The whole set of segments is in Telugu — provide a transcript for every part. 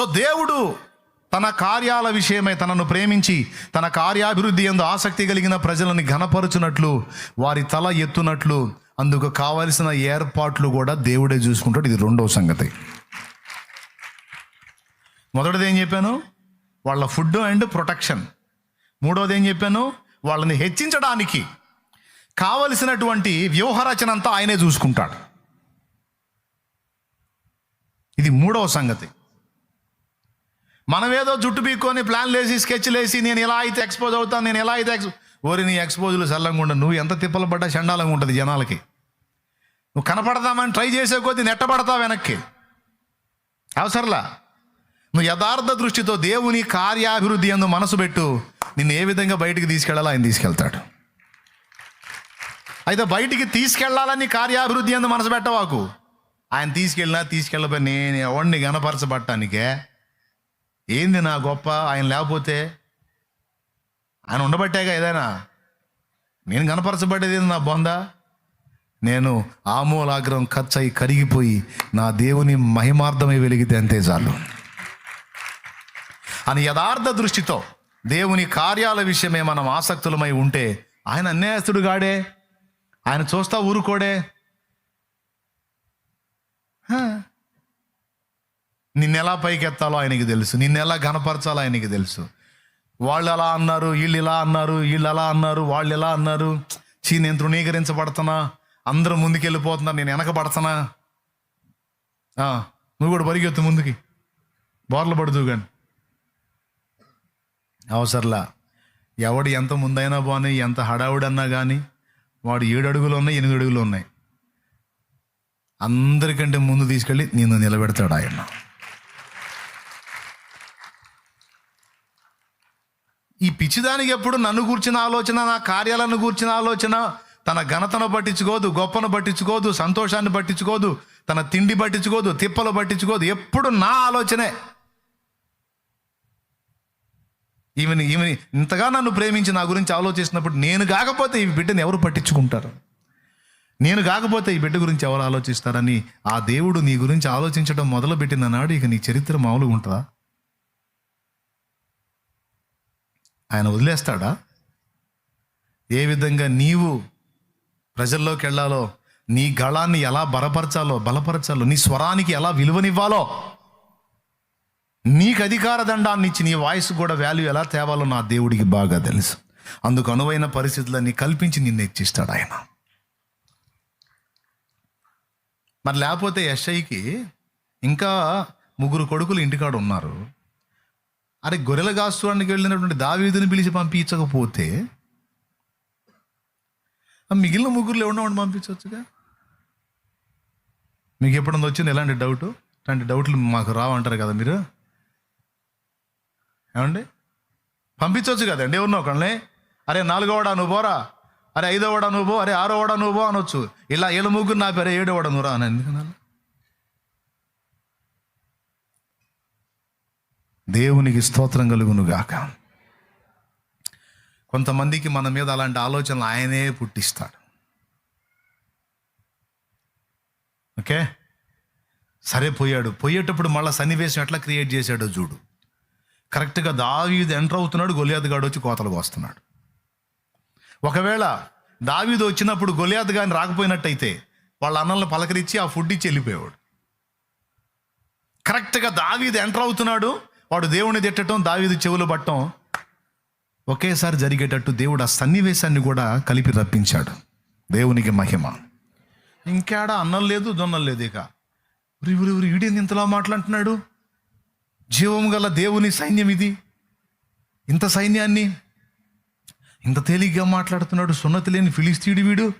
సో దేవుడు తన కార్యాల విషయమై తనను ప్రేమించి తన కార్యాభివృద్ధి ఎందు ఆసక్తి కలిగిన ప్రజలను ఘనపరుచునట్లు వారి తల ఎత్తునట్లు అందుకు కావలసిన ఏర్పాట్లు కూడా దేవుడే చూసుకుంటాడు. ఇది రెండవ సంగతి. మొదటిది ఏం చెప్పాను? వాళ్ళ ఫుడ్ అండ్ ప్రొటెక్షన్. మూడవది ఏం చెప్పాను? వాళ్ళని హెచ్చించడానికి కావలసినటువంటి వ్యూహరచన అంతా ఆయనే చూసుకుంటాడు. ఇది మూడవ సంగతి. మనం ఏదో జుట్టు పీక్కొని ప్లాన్లు వేసి స్కెచ్లు వేసి నేను ఎలా అయితే ఎక్స్పోజ్ అవుతాను నేను ఎలా అయితే ఎక్స్ ఓరి నీ ఎక్స్పోజులు చల్లంగా నువ్వు ఎంత తిప్పలు పడ్డా చండాలంగా ఉంటుంది జనాలకి. నువ్వు కనపడదామని ట్రై చేసే కొద్దీ నెట్టబడతావు వెనక్కి. అవసరంలా? నువ్వు యథార్థ దృష్టితో దేవుని కార్యాభివృద్ధి ఎందు మనసు పెట్టు. నిన్ను ఏ విధంగా బయటికి తీసుకెళ్ళాలో ఆయన తీసుకెళ్తాడు. అయితే బయటికి తీసుకెళ్ళాలని కార్యాభివృద్ధి ఎందు మనసు పెట్టవాకు. ఆయన తీసుకెళ్ళినా తీసుకెళ్ళపోయి నేను ఎవడిని గనపరచబట్టానికే ఏంది నా గొప్ప? ఆయన లేకపోతే? ఆయన ఉండబట్టాగా ఏదైనా? నేను కనపరచబడ్డది ఏంది నా బొంద? నేను ఆమూలాగ్రం ఖర్చయి కరిగిపోయి నా దేవుని మహిమార్థమై వెలిగితే అంతే చాలు. అని యథార్థ దృష్టితో దేవుని కార్యాల విషయమే మనం ఆసక్తులమై ఉంటే ఆయన అన్యాయస్తుడు గాడే ఆయన చూస్తా ఊరుకోడే? హా. నిన్నెలా పైకెత్తాలో ఆయనకి తెలుసు. నిన్నెలా గనపరచాలో ఆయనకి తెలుసు. వాళ్ళు ఎలా అన్నారు? వీళ్ళు ఇలా అన్నారు? వీళ్ళు ఎలా అన్నారు? వాళ్ళు ఎలా అన్నారు? చీ నేను తృణీకరించబడుతున్నా అందరూ ముందుకెళ్ళిపోతున్నారు. నేను వెనకబడుతున్నా నువ్వు కూడా పరిగెత్తు ముందుకి. బోర్లు పడుతూ కానీ. అవసరంలా. ఎవడు ఎంత ముందైనా బాని ఎంత హడావుడన్నా కానీ వాడు ఏడు అడుగులు ఉన్నాయి ఎనిమిది అడుగులు ఉన్నాయి. అందరికంటే ముందు తీసుకెళ్ళి నేను నిలబెడతాడు ఆయన. ఈ పిచ్చిదానికి ఎప్పుడు నన్ను కూర్చిన ఆలోచన నా కార్యాలను కూర్చిన ఆలోచన తన ఘనతను పట్టించుకోదు గొప్పను పట్టించుకోదు సంతోషాన్ని పట్టించుకోదు తన తిండి పట్టించుకోదు తిప్పలు పట్టించుకోదు ఎప్పుడు నా ఆలోచనే. ఈమెని ఈమెని ఇంతగా నన్ను ప్రేమించి నా గురించి ఆలోచిస్తున్నప్పుడు నేను కాకపోతే ఈ బిడ్డను ఎవరు పట్టించుకుంటారు? నేను కాకపోతే ఈ బిడ్డ గురించి ఎవరు ఆలోచిస్తారని ఆ దేవుడు నీ గురించి ఆలోచించడం మొదలుపెట్టిన నాడు ఇక నీ చరిత్ర మామూలుగా ఉంటుందా? ఆయన వదిలేస్తాడా? ఏ విధంగా నీవు ప్రజల్లోకి వెళ్ళాలో నీ గళాన్ని ఎలా బలపరచాలో బలపరచాలో నీ స్వరానికి ఎలా విలువనివ్వాలో నీకు అధికార దండాన్ని ఇచ్చి నీ వాయిస్ కూడా వాల్యూ ఎలా తేవాలో నా దేవుడికి బాగా తెలుసు. అందుకు అనువైన పరిస్థితులన్నీ కల్పించి నిన్ను ఇచ్చిస్తాడు ఆయన. మరి లేకపోతే ఎస్ఐకి ఇంకా ముగ్గురు కొడుకులు ఇంటికాడ ఉన్నారు అరే గొర్రెల కాస్తుడానికి వెళ్ళినటువంటి దావీదుని పిలిచి పంపించకపోతే మిగిలిన ముగ్గురులో ఎవరినో పంపించవచ్చుగా? మీకు ఎప్పుడన్నా వచ్చింది ఎలాంటి డౌట్? ఇలాంటి డౌట్లు మాకు రావంటారు కదా మీరు? ఏమండి? పంపించవచ్చు కదండి ఎవరినో ఒకళ్ళని? అరే నాలుగోవడా నువ్వు పోరా? అరే ఐదోవాడా నువ్వు పో అరే ఆరోవాడా నువ్వు పో అనొచ్చు. ఇలా ఏళ్ళ ముగ్గురు నా పేరు ఏడోవాడా నువ్వు రా అని. ఎందుకన్నా దేవునికి స్తోత్రం కలుగునుగాక. కొంతమందికి మన మీద అలాంటి ఆలోచనలు ఆయనే పుట్టిస్తాడు. ఓకే? సరే పోయాడు. పోయేటప్పుడు మళ్ళీ సన్నివేశం ఎట్లా క్రియేట్ చేశాడో చూడు. కరెక్ట్గా దావీదు ఎంటర్ అవుతున్నాడు గొలియాదుగాడు వచ్చి కోతలు వస్తున్నాడు ఒకవేళ దావీదు వచ్చినప్పుడు గొలియాదు గాని రాకపోయినట్టయితే వాళ్ళ అన్నలను పలకరించి ఆ ఫుడ్ ఇచ్చి వెళ్ళిపోయాడు కరెక్ట్గా దావీదు ఎంటర్ అవుతున్నాడు వాడు దేవుని తిట్టడం దావీదు చెవులు పట్టడం ఒకేసారి జరిగేటట్టు దేవుడు ఆ సన్నివేశాన్ని కూడా కలిపి రప్పించాడు. దేవునికి మహిమ. ఇంకేడా అన్నం లేదు దొన్నం లేదు ఇక. ఉరి ఉరి ఉరి ఇంతలా మాట్లాడుతున్నాడు? జీవం గల దేవుని సైన్యం ఇది. ఇంత సైన్యాన్ని ఇంత తేలిగ్గా మాట్లాడుతున్నాడు సున్నతి లేని ఫిలిస్తీడు వీడు.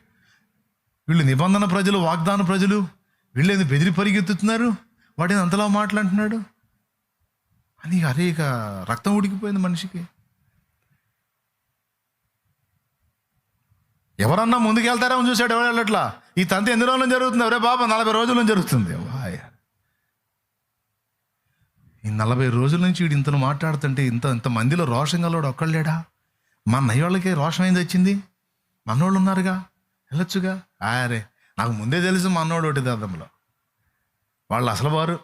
వీళ్ళు నిబంధన ప్రజలు వాగ్దాన ప్రజలు వీళ్ళేది బెదిరి పరిగెత్తుతున్నారు? వాడేది అంతలా మాట్లాడుతున్నాడు? అని అరే ఇక రక్తం ఉడికిపోయింది మనిషికి. ఎవరన్నా ముందుకెళ్తారేమో చూశాడు ఎవరు వెళ్ళట్లా? ఈ తంతి ఎన్ని రోజులు జరుగుతుంది? ఎవరే బాబా నలభై రోజుల జరుగుతుంది. వాయ. ఈ నలభై రోజుల నుంచి వీడు ఇంతను మాట్లాడుతుంటే ఇంత ఇంత మందిలో రోషం గలవాడు ఒక్కళ్ళేడా మా నయ్యోళ్ళకే రోషం ఏంది వచ్చింది మన్నోళ్ళు ఉన్నారుగా? వెళ్ళొచ్చుగా? అరే నాకు ముందే తెలుసు మా ఒకటి దద్దంలో వాళ్ళు అసలు వారు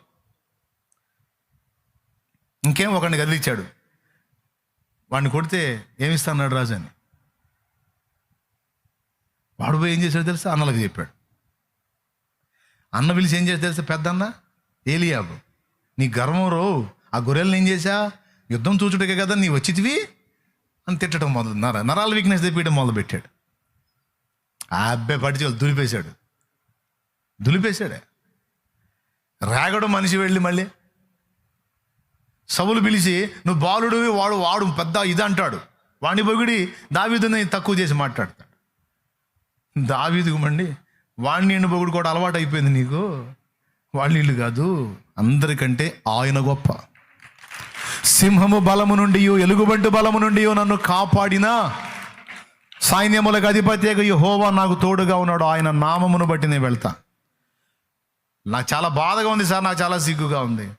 ఇంకేం ఒకడిని కదిలిచ్చాడు వాడిని కొడితే ఏమిస్తాడు రాజు అని వాడు పోయి ఏం చేశాడు తెలుసా? అన్నలకు చెప్పాడు. అన్న పిలిచి ఏం చేసి తెలుసా పెద్ద అన్న ఏలియాబు నీ గర్వం రో ఆ గొర్రెలను ఏం చేశా? యుద్ధం చూచుటకే కదా నీ వచ్చితివి? అని తిట్టడం మొదలు నర నరాల వీక్నెస్ తెప్పియడం మొదలు పెట్టాడు ఆ అబ్బాయి పడిచి దులిపేశాడు. దులిపేశాడే? రాగడు మనిషి వెళ్ళి మళ్ళీ సవులు పిలిచి నువ్వు బాలుడు వాడు వాడు పెద్ద ఇది అంటాడు. వాణి పొగిడి దావీదుని తక్కువ చేసి మాట్లాడతాడు దావీదుకు వాణ్ణి వాడిని పొగుడు కూడా అలవాటు అయిపోయింది నీకు? వాళ్ళ ఇల్లు కాదు అందరికంటే ఆయన గొప్ప. సింహము బలము నుండి ఎలుగుబంటి బలము నుండి నన్ను కాపాడిన? సైన్యములకు అధిపతి హోవా నాకు తోడుగా ఉన్నాడు ఆయన నామమును బట్టి నేను వెళ్తా. నాకు చాలా బాధగా ఉంది సార్ నాకు చాలా సిగ్గుగా ఉంది.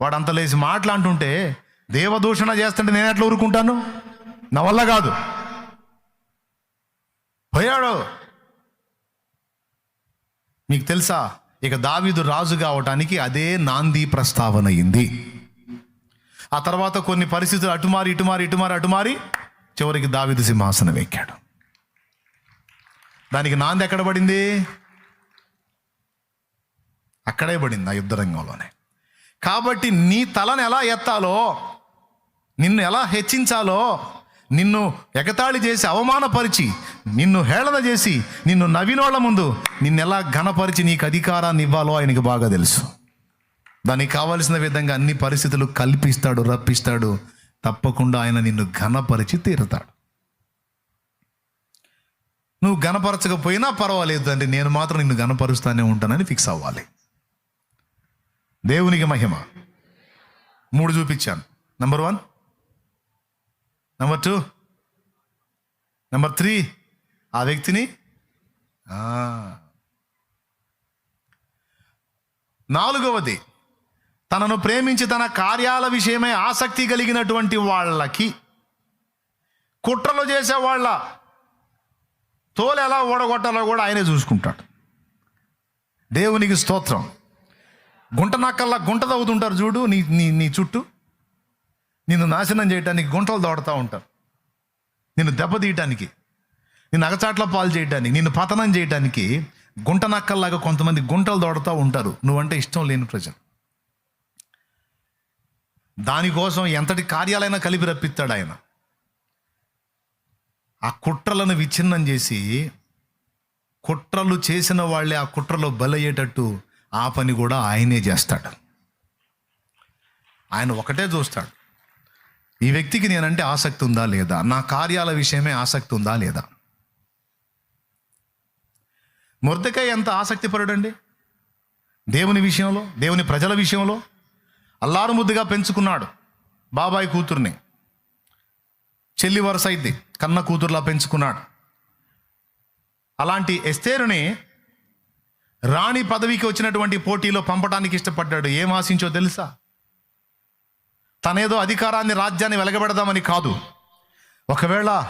వాడు అంత లేచి మాట్లాడుతుంటే దేవదూషణ చేస్తుంటే నేను ఎట్లా ఊరుకుంటాను? నా వల్ల కాదు. పోయాడు. మీకు తెలుసా? ఇక దావీదు రాజు కావటానికి అదే నాంది ప్రస్తావన అయింది. ఆ తర్వాత కొన్ని పరిస్థితులు అటుమారి ఇటుమారి ఇటుమారి అటుమారి చివరికి దావీదు సింహాసనం ఎక్కాడు. దానికి నాంది ఎక్కడ పడింది? అక్కడే పడింది ఆ యుద్ధ రంగంలోనే కాబట్టి నీ తలను ఎలా ఎత్తాలో నిన్ను ఎలా హెచ్చించాలో నిన్ను ఎగతాళి చేసి అవమానపరిచి నిన్ను హేళన చేసి నిన్ను నవ్వినోళ్ళ ముందు నిన్ను ఎలా ఘనపరిచి నీకు అధికారాన్ని ఇవ్వాలో ఆయనకి బాగా తెలుసు. దానికి కావలసిన విధంగా అన్ని పరిస్థితులు కల్పిస్తాడు రప్పిస్తాడు. తప్పకుండా ఆయన నిన్ను ఘనపరిచి తీరుతాడు. నువ్వు ఘనపరచకపోయినా పర్వాలేదు అంటే నేను మాత్రం నిన్ను ఘనపరుస్తానే ఉంటానని ఫిక్స్ అవ్వాలి. దేవునికి మహిమ. మూడు చూపించాను. Number one number two number three ఆ వ్యక్తిని? నాలుగవది. తనను ప్రేమించి తన కార్యాల విషయమై ఆసక్తి కలిగినటువంటి వాళ్ళకి కుట్రలు చేసే వాళ్ళ తోలు ఎలా ఓడగొట్టాలో కూడా ఆయనే చూసుకుంటాడు. దేవునికి స్తోత్రం. గుంట నక్కల్లా గుంట తవ్వుతుంటారు చూడు నీ నీ నీ చుట్టూ. నిన్ను నాశనం చేయడానికి గుంటలు దోడతా ఉంటారు. నిన్ను దెబ్బతీయటానికి నిన్ను అగచాట్ల పాలు చేయడానికి నిన్ను పతనం చేయడానికి గుంట నక్కల్లాగా కొంతమంది గుంటలు దోడతా ఉంటారు. నువ్వంటే ఇష్టం లేని ప్రజలు. దానికోసం ఎంతటి కార్యాలైనా కలిపి రప్పిస్తాడు ఆయన. ఆ కుట్రలను విచ్ఛిన్నం చేసి కుట్రలు చేసిన వాళ్ళే ఆ కుట్రలో బలయ్యేటట్టు ఆ పని కూడా ఆయనే చేస్తాడు. ఆయన ఒకటే చూస్తాడు. ఈ వ్యక్తికి నేనంటే ఆసక్తి ఉందా లేదా? నా కార్యాల విషయమే ఆసక్తి ఉందా లేదా? మురదకాయ ఎంత ఆసక్తిపరుడండి? దేవుని విషయంలో దేవుని ప్రజల విషయంలో అల్లారు ముద్దుగా పెంచుకున్నాడు బాబాయ్ కూతుర్ని. చెల్లి వరుస అయింది కన్న కూతురులా పెంచుకున్నాడు. అలాంటి ఎస్తేరుని రాణి పదవికి వచ్చినటువంటి పోటీలో పంపడానికి ఇష్టపడ్డాడు. ఏం ఆశించో తెలుసా? తనేదో అధికారాన్ని రాజ్యాన్ని వెలగబెడదామని కాదు. ఒకవేళ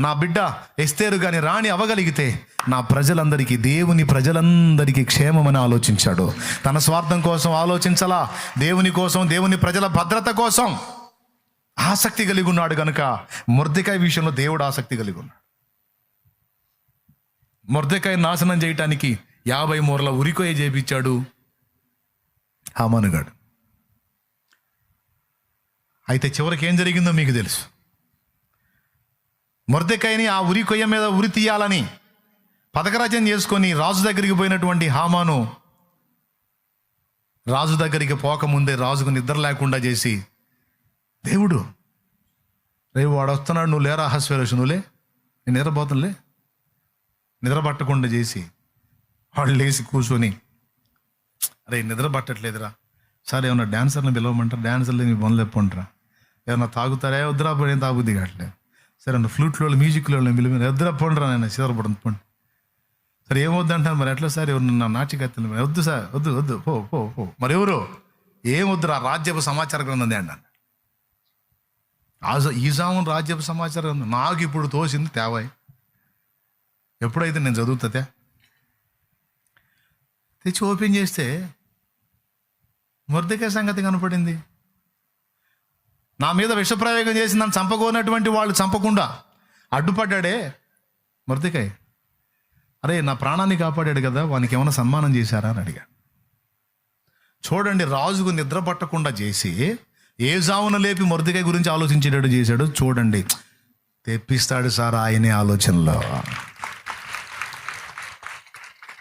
నా బిడ్డ ఎస్తేరు కానీ రాణి అవగలిగితే నా ప్రజలందరికీ దేవుని ప్రజలందరికీ క్షేమమని ఆలోచించాడు. తన స్వార్థం కోసం ఆలోచించలా. దేవుని కోసం దేవుని ప్రజల భద్రత కోసం ఆసక్తి కలిగి ఉన్నాడు కనుక ముర్దకాయ విషయంలో దేవుడు ఆసక్తి కలిగి ఉన్నాడు ముర్దకాయ నాశనం చేయటానికి యాభై మూరల ఉరికోయ చేపించాడు. హామానుగాడు. అయితే చివరికి ఏం జరిగిందో మీకు తెలుసు. మొర్దెకాయని ఆ ఉరి కొయ్య మీద ఉరి తీయాలని పథకరాజ్యం చేసుకొని రాజు దగ్గరికి పోయినటువంటి హామాను రాజు దగ్గరికి పోకముందే రాజుకు నిద్ర లేకుండా చేసి దేవుడు రేపు వాడు వస్తున్నాడు నువ్వు లేరా హస్వేరసు నువ్వులే నేను నిద్రపోతులే నిద్ర పట్టకుండా చేసి వాళ్ళు లేచి కూర్చొని. అరే నిద్ర పట్టట్లేదురా. సార్ ఏమన్నా డాన్సర్ని పిలవమంటారా? డాన్సర్లు మీ పనులు చెప్పంటారా ఏమన్నా తాగుతారా? వద్దురా పోయి ఏం తాగుద్ది కావట్లేదు. సరే అన్న ఫ్లూట్లో మ్యూజిక్లో పిలిపి వద్దురా పండురా నేను సిద్ధపడుతుంది పోండి. సరే ఏమొద్దు అంటాను మరి? ఎట్లా సార్? ఎవరు నా నాటికత్తలు వద్దు సార్ వద్దు వద్దు పో పో పో. మరి ఎవరు? ఏమొద్దురా రాజ్యపు సమాచార గ్రంథం అన్నాను ఆజ ఈజాము రాజ్యపు సమాచారం నాకు ఇప్పుడు తోసింది తేవాయి. ఎప్పుడైతే నేను చదువుతుందే తెచ్చి ఓపెన్ చేస్తే మురదకాయ సంగతి కనపడింది. నా మీద విషప్రయోగం చేసి నన్ను చంపకోనటువంటి వాళ్ళు చంపకుండా అడ్డుపడ్డాడే మృతికాయ్ అరే నా ప్రాణాన్ని కాపాడాడు కదా వానికి ఏమైనా సన్మానం చేశారా అని అడిగా. చూడండి రాజుకు నిద్ర పట్టకుండా చేసి ఏ జావున లేపి మృతికాయ గురించి ఆలోచించేటట్టు చేశాడు. చూడండి తెప్పిస్తాడు సార్ ఆయనే ఆలోచనలో.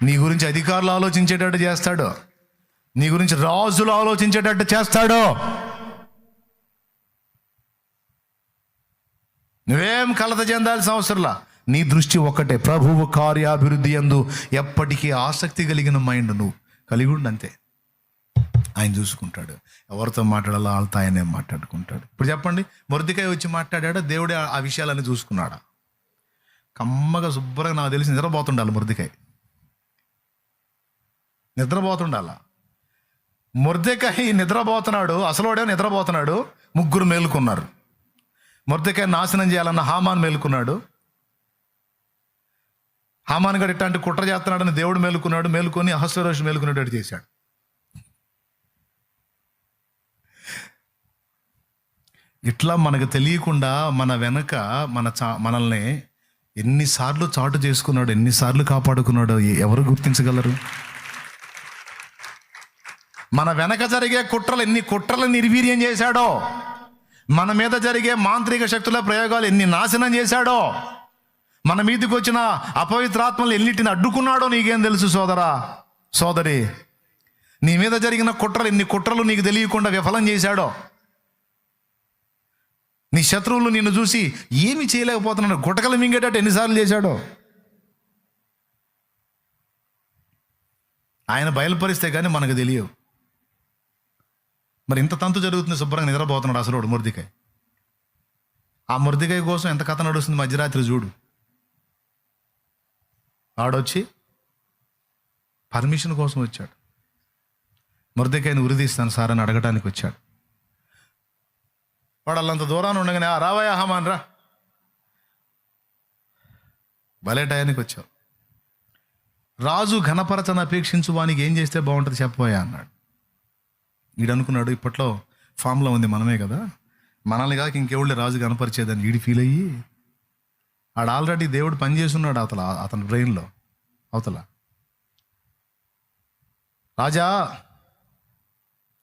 నీ గురించి అధికారులు ఆలోచించేటట్టు చేస్తాడు. నీ గురించి రాజులు ఆలోచించేటట్టు చేస్తాడు. నువ్వేం కలత చెందాల్సిన అవసరంలా నీ దృష్టి ఒక్కటే ప్రభువు కార్యాభివృద్ధి ఎందు ఎప్పటికీ ఆసక్తి కలిగిన మైండ్ నువ్వు. కలిగి అంతే. ఆయన చూసుకుంటాడు. ఎవరితో మాట్లాడాలో వాళ్ళతో ఆయనే మాట్లాడుకుంటాడు. ఇప్పుడు చెప్పండి మొరదికాయ వచ్చి మాట్లాడాడా? దేవుడే ఆ- ఆ విషయాలన్నీ చూసుకున్నాడా? కమ్మగా శుభ్రంగా నాకు తెలిసి నిద్రపోతుండాలి మురదికాయ. నిద్రపోతుండాల. మురదికాయ నిద్రపోతున్నాడు అసలోడే నిద్రపోతున్నాడు ముగ్గురు మేలుకున్నారు. మురదికాయ నాశనం చేయాలన్న హామాన్ మేలుకున్నాడు. హామాన్ గడు ఇట్లాంటి కుట్ర చేస్తున్నాడని దేవుడు మేలుకున్నాడు మేలుకొని అహస్వరోషు మేలుకునేటట్టు చేశాడు. ఇట్లా మనకు తెలియకుండా మన వెనక మన చా మనల్ని ఎన్నిసార్లు చాటు చేసుకున్నాడు ఎన్నిసార్లు కాపాడుకున్నాడో ఎవరు గుర్తించగలరు? మన వెనక జరిగే కుట్రలు ఎన్ని కుట్రలు నిర్వీర్యం చేశాడో మన మీద జరిగే మాంత్రిక శక్తుల ప్రయోగాలు ఎన్ని నాశనం చేశాడో మన మీదకి వచ్చిన అపవిత్రాత్మలు ఎన్నిటిని అడ్డుకున్నాడో నీకేం తెలుసు సోదరా సోదరి? నీ మీద జరిగిన కుట్రలు ఎన్ని కుట్రలు నీకు తెలియకుండా విఫలం చేశాడో నీ శత్రువులు నిన్ను చూసి ఏమి చేయలేకపోతున్నాడు గుటకలు మింగేటట్టు ఎన్నిసార్లు చేశాడో? ఆయన బయలుపరిస్తే కానీ మనకు తెలియవు. మరి ఇంత తంతు జరుగుతుంది శుభ్రంగా నిద్రపోతున్నాడు అసలు మురదికాయ. ఆ మురదికాయ కోసం ఎంత కథ నడుస్తుంది మధ్యరాత్రి చూడు. ఆడొచ్చి పర్మిషన్ కోసం వచ్చాడు. మురదికాయని ఉరిదీస్తాను సార్ అని అడగటానికి వచ్చాడు. వాడు అంత దూరాన్ని ఉండగానే "ఆ, హమాన్ రా. భలే టయానికి వచ్చావు. రాజు ఘనపరచన అపేక్షించు వానికి ఏం చేస్తే బాగుంటుంది చెప్పబోయా అన్నాడు. వీడు అనుకున్నాడు ఇప్పట్లో ఫామ్లో ఉంది మనమే కదా. మనల్ని కాక ఇంకెవళ్ళే రాజు కనపరిచేదని వీడి ఫీల్ అయ్యి ఆడు ఆల్రెడీ దేవుడు పనిచేస్తున్నాడు అవతల అతని బ్రెయిన్లో అవతల. రాజా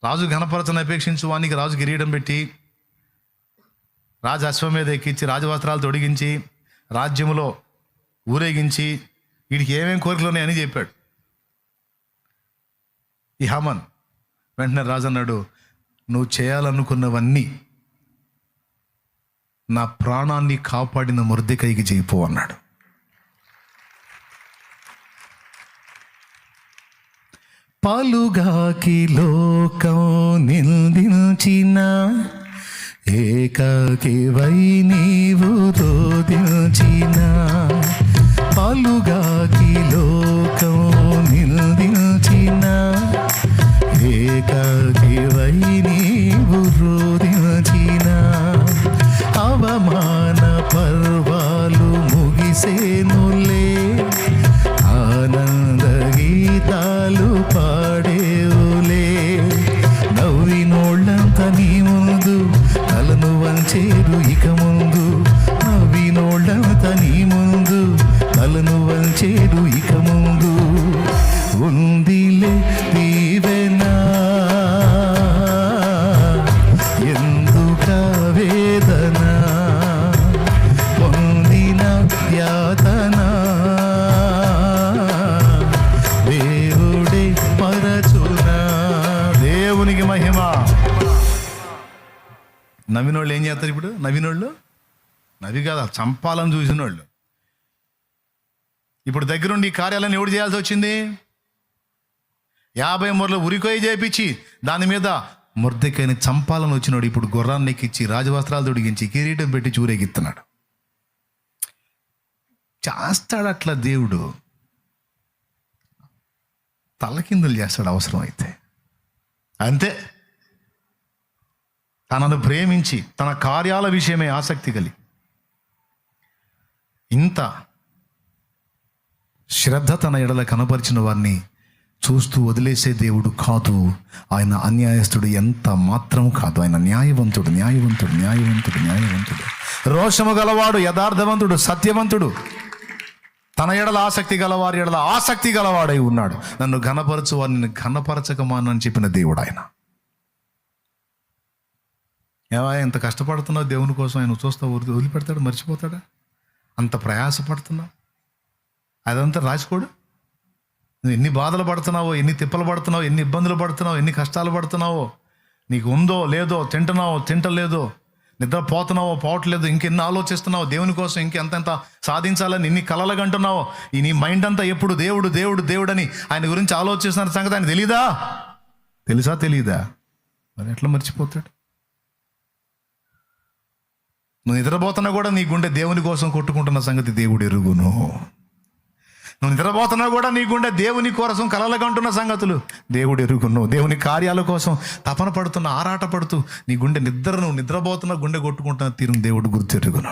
రాజు ఘనపరచన అపేక్షించు వానికి రాజు కిరీటం పెట్టి రాజు అశ్వం మీద ఎక్కించి రాజవస్త్రాలు తొడిగించి రాజ్యములో ఊరేగించి వీడికి ఏమేం కోరికలు ఉన్నాయని చెప్పాడు. ఈ హమన్ వెంటనే రాజు అన్నాడు నువ్వు చేయాలనుకున్నవన్నీ నా ప్రాణాన్ని కాపాడిన మురదికైకి చేయిపో అన్నాడు. పలుగాకి లోకం నిందించిన ఏకాకి వై నీవు తోదించిన పలుగాకి లోకం Africa. చంపాలని చూసిన వాళ్ళు ఇప్పుడు దగ్గరుండి ఈ కార్యాలను ఎవడు చేయాల్సి వచ్చింది? యాభై మూరలు ఉరికోయి చేపించి దాని మీద ముర్దెకైని చంపాలని వచ్చినాడు ఇప్పుడు గుర్రాన్ని ఎక్కించి రాజవస్త్రాలు తొడిగించి కిరీటం పెట్టి చూరేగిస్తున్నాడు. చేస్తాడు అట్లా దేవుడు. తలకిందులు చేస్తాడు అవసరం అయితే అంతే. తనను ప్రేమించి తన కార్యాల విషయమే ఆసక్తి కలిగి. ఇంత శ్రద్ధ తన ఎడల కనపరిచిన వారిని చూస్తూ వదిలేసే దేవుడు కాదు. ఆయన అన్యాయస్తుడు ఎంత మాత్రం కాదు. ఆయన న్యాయవంతుడు న్యాయవంతుడు న్యాయవంతుడు న్యాయవంతుడు. రోషము గలవాడు యథార్థవంతుడు సత్యవంతుడు. తన ఎడల ఆసక్తి గలవారి ఎడల ఆసక్తి గలవాడై ఉన్నాడు. నన్ను ఘనపరచు వారిని ఘనపరచకమానని చెప్పిన దేవుడు ఆయన. ఏవా ఎంత కష్టపడుతున్నావు దేవుని కోసం ఆయన చూస్తా వదిలి వదిలిపెడతాడు? మర్చిపోతాడా? అంత ప్రయాసపడుతున్నావు? అదంతా రాసుకోడు. నువ్వు ఎన్ని బాధలు పడుతున్నావో ఎన్ని తిప్పలు పడుతున్నావు ఎన్ని ఇబ్బందులు పడుతున్నావు ఎన్ని కష్టాలు పడుతున్నావో నీకు ఉందో లేదో తింటున్నావో తింటలేదో నిద్రపోతున్నావో పోవట్లేదు ఇంకెన్ని ఆలోచిస్తున్నావో దేవుని కోసం ఇంకెంతెంత సాధించాలని ఇన్ని కలలు కంటున్నావో ఈ నీ మైండ్ అంతా ఎప్పుడు దేవుడు దేవుడు దేవుడని ఆయన గురించి ఆలోచిస్తున్న సంగతి ఆయన తెలీదా? తెలుసా తెలీదా? మరి ఎట్లా మర్చిపోతాడు? నువ్వు నిద్రపోతున్నా కూడా నీ గుండె దేవుని కోసం కొట్టుకుంటున్న సంగతి దేవుడు ఎరుగును. నువ్వు నిద్రపోతున్నా కూడా నీ గుండె దేవుని కోసం కలలకంటున్న సంగతులు దేవుడు ఎరుగును. దేవుని కార్యాల కోసం తపన పడుతున్న ఆరాట పడుతూ నీ గుండె నిద్ర నువ్వు నిద్రపోతున్న గుండె కొట్టుకుంటున్న తీరును దేవుడు గుర్తెరుగును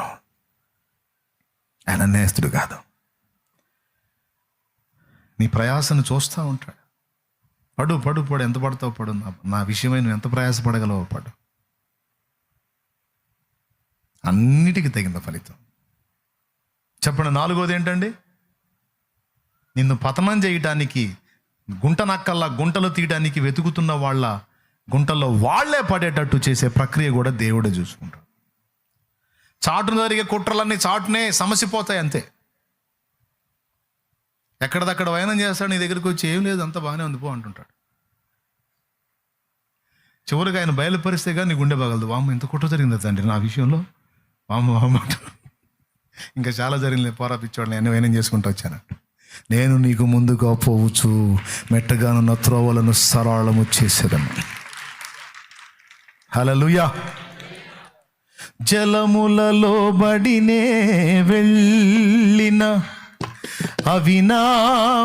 ఆయన నేస్తుడు కాదు. నీ ప్రయాసను చూస్తూ ఉంటాడు. పడు పడు పడు. ఎంత పడతావు పడు నా నా విషయమై నువ్వు ఎంత ప్రయాసపడగలవో పడు. అన్నిటికీ తగిన ఫలితం. చెప్పండి నాలుగోది ఏంటండి? నిన్ను పతనం చేయటానికి గుంట నక్కల్లా గుంటలు తీయడానికి వెతుకుతున్న వాళ్ళ గుంటల్లో వాళ్ళే పడేటట్టు చేసే ప్రక్రియ కూడా దేవుడే చూసుకుంటాడు. చాటును జరిగే కుట్రలన్నీ చాటునే సమసిపోతాయి అంతే. ఎక్కడదక్కడ వయనం చేస్తాడు నీ దగ్గరికి వచ్చి ఏం లేదు అంత బాగానే ఉంది పో అంటుంటాడు. చివరికి ఆయన బయలుపరిస్తే కానీ నీ గుండె పగలదు వామ్మ ఇంత కుట్ర జరిగింది తండ్రి నా విషయంలో? వామ్మ వామ్మ ఇంకా చాలా జరిగింది. పోరా పిచ్చోడు నేను వైనం చేసుకుంటూ వచ్చాను. నేను నీకు ముందుగా పోవచ్చు మెట్టగానున్న త్రోవలను సరళము చేసేదను. హలలుయా జలములలో బడినే వెళ్ళిన అవి నా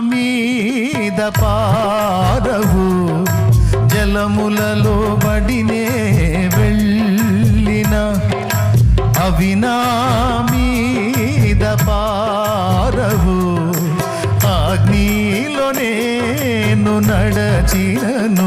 మీద పారవు జలములలో బడినే అవి నా మీద పారవు అగ్నిలో నేను నడచినను.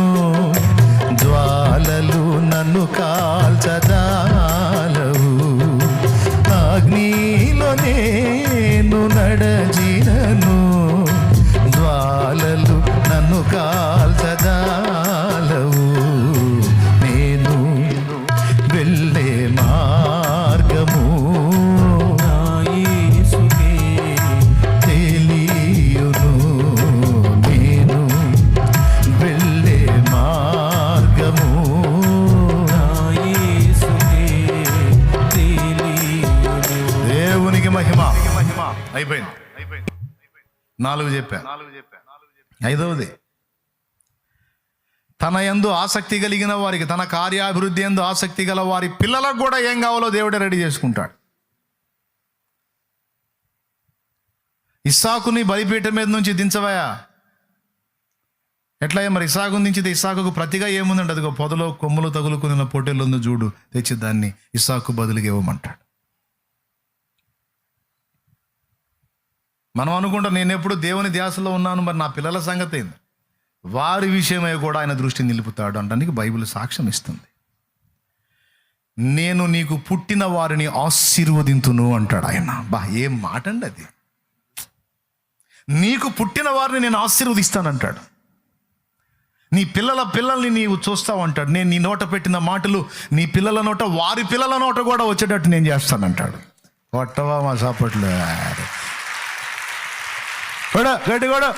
అయిపోయింది. నాలుగు చెప్పాను ఐదవది. తన యందు ఆసక్తి కలిగిన వారికి తన కార్యాభివృద్ధి ఎందు ఆసక్తి గల వారి పిల్లలకు కూడా ఏం కావాలో దేవుడే రెడీ చేసుకుంటాడు. ఇస్సాకుని బలిపీఠం మీద నుంచి దించవయా ఎట్లా మరి? ఇసాకు దించితే ఇసాకుకు ప్రతిగా ఏముందండి? అదిగో పొదలో కొమ్ములు తగులుకున్న పొట్టెలు ఉంది చూడు తెచ్చి దాన్ని ఇసాకు బదులుగా ఇవ్వమంటాడు. మనం అనుకుంటాం నేను ఎప్పుడు దేవుని ధ్యాసలో ఉన్నాను మరి నా పిల్లల సంగతి ఏంది? వారి విషయమై కూడా ఆయన దృష్టి నిలుపుతాడు అనడానికి బైబిల్ సాక్ష్యం ఇస్తుంది. నేను నీకు పుట్టిన వారిని ఆశీర్వదింతును అంటాడు ఆయన. బా ఏం మాట అండి అది? నీకు పుట్టిన వారిని నేను ఆశీర్వదిస్తానంటాడు. నీ పిల్లల పిల్లల్ని నీవు చూస్తావు అంటాడు. నేను నీ నోట పెట్టిన మాటలు నీ పిల్లల నోట వారి పిల్లల నోట కూడా వచ్చేటట్టు నేను చేస్తానంటాడు. కొట్టవా మా సాపట్లు? కూడా గడ్డి కూడా